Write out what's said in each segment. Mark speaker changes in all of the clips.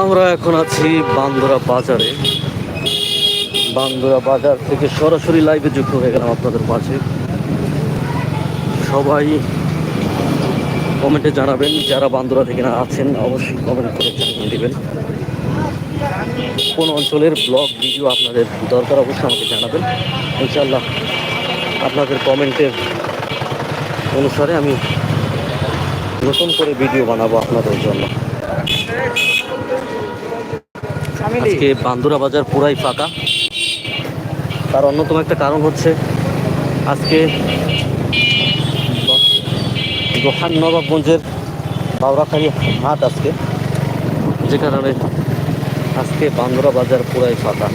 Speaker 1: আমরা এখন আছি বান্দরা বাজারে। বান্দরা বাজার থেকে সরাসরি লাইভে যুক্ত হয়ে গেলাম আপনাদের মাঝে। সবাই কমেন্টে জানাবেন, যারা বান্দরা থেকে না আছেন, অবশ্যই কমেন্ট করে জানিয়ে দেবেন। কোন অঞ্চলের ব্লগ ভিডিও আপনাদের দরকার, অবশ্যই আমাকে জানাবেন। ইনশাল্লাহ আপনাদের কমেন্টের অনুসারে আমি নতুন করে ভিডিও বানাবো আপনাদের জন্য। আজকে বান্দুরা বাজার পুরাই ফাঁকা। তার অন্যতম একটা কারণ হচ্ছে আজকে দোকান নবাবগঞ্জের বাউরাখালী হাট আজকে যে কারণে আজকে বান্দুরা বাজার পুরাই ফাঁকা।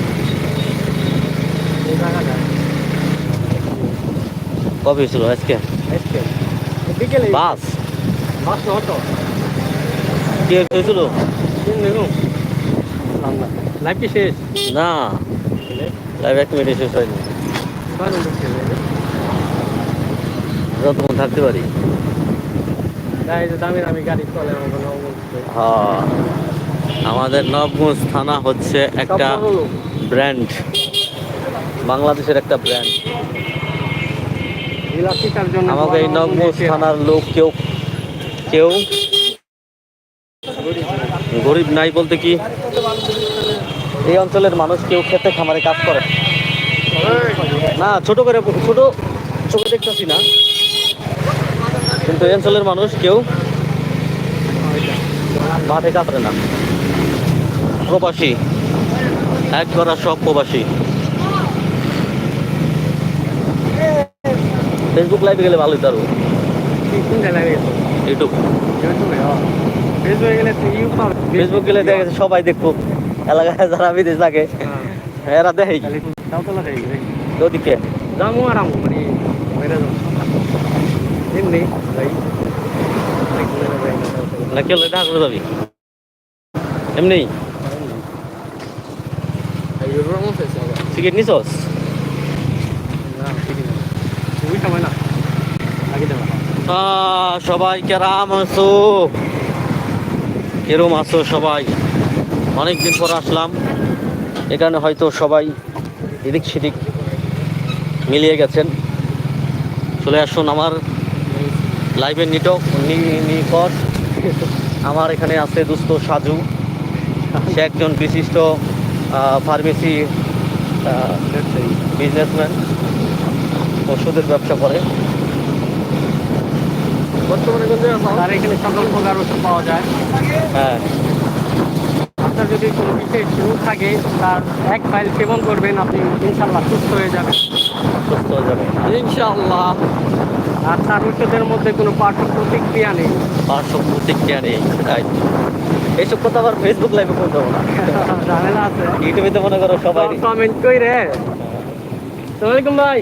Speaker 1: কবে ছিল আজকে? বাস?
Speaker 2: Bus auto.
Speaker 1: কি হয়েছিল
Speaker 2: কি শেষ?
Speaker 1: না। লাইভ এক মিনিট শেষ হয়নি। যতক্ষণ থাকতে পারি। হ্যাঁ। আমাদের নবগঞ্জ থানা হচ্ছে একটা ব্র্যান্ড বাংলাদেশের একটা ব্র্যান্ড আমাকে এই নবগঞ্জ থানার লোক কেউ কেউ গরিব নাই বলতে কি? এই অঞ্চলের মানুষ কেউ খেতে খামারে কাজ করে। না ছোট করে ছোট চোখে দেখতেছি না। কিন্তু এই অঞ্চলের মানুষ কেউ মাঠে করে না। প্রবাসী এক করা সব প্রবাসী। ফেসবুক লাইভে গেলে ভালোই তার ইউটিউব
Speaker 2: ফেসবুকে গেলে ইউ
Speaker 1: ফেসবুক গেলে দেখা গেছে সবাই দেখব এলাকায় যারা বিদেশ থাকে এরা দেখে ওদিকে।
Speaker 2: যাব মানে এমনি ভাই।
Speaker 1: না কেউ দেখা করে যাবি? এমনি? নিছস? সবাই কেরাম আছো? কেরম আছো সবাই? অনেকদিন পর আসলাম। এখানে হয়তো সবাই এদিক সেদিক মিলিয়ে গেছেন। চলে আসুন আমার লাইভের নিটক নিকট আমার এখানে আছে দুস্থ সাজু। সে একজন বিশিষ্ট ফার্মেসি বিজনেসম্যান ওষুধের ব্যবসা করে।
Speaker 2: বর্তমানে তার এখানে সকল প্রকার ওষুধ পাওয়া যায়।
Speaker 1: হ্যাঁ।
Speaker 2: আপনার যদি কোনো বিশেষ রোগ থাকে তার এক ফাইল সেবন করবেন আপনি ইনশাল্লাহ সুস্থ হয়ে যাবেন।
Speaker 1: সুস্থ হয়ে যাবে
Speaker 2: ইনশাল্লাহ আর তার ওষুধের মধ্যে কোনো পার্শ্ব প্রতিক্রিয়া নেই।
Speaker 1: পার্শ্ব প্রতিক্রিয়া নেই এইসব কথা আবার ফেসবুক লাইভে করতে হবে না।
Speaker 2: ঝামেলা আছে।
Speaker 1: ইউটিউবে তো মনে করো সবাই
Speaker 2: কমেন্ট কই রে আসসালামাইকুম ভাই।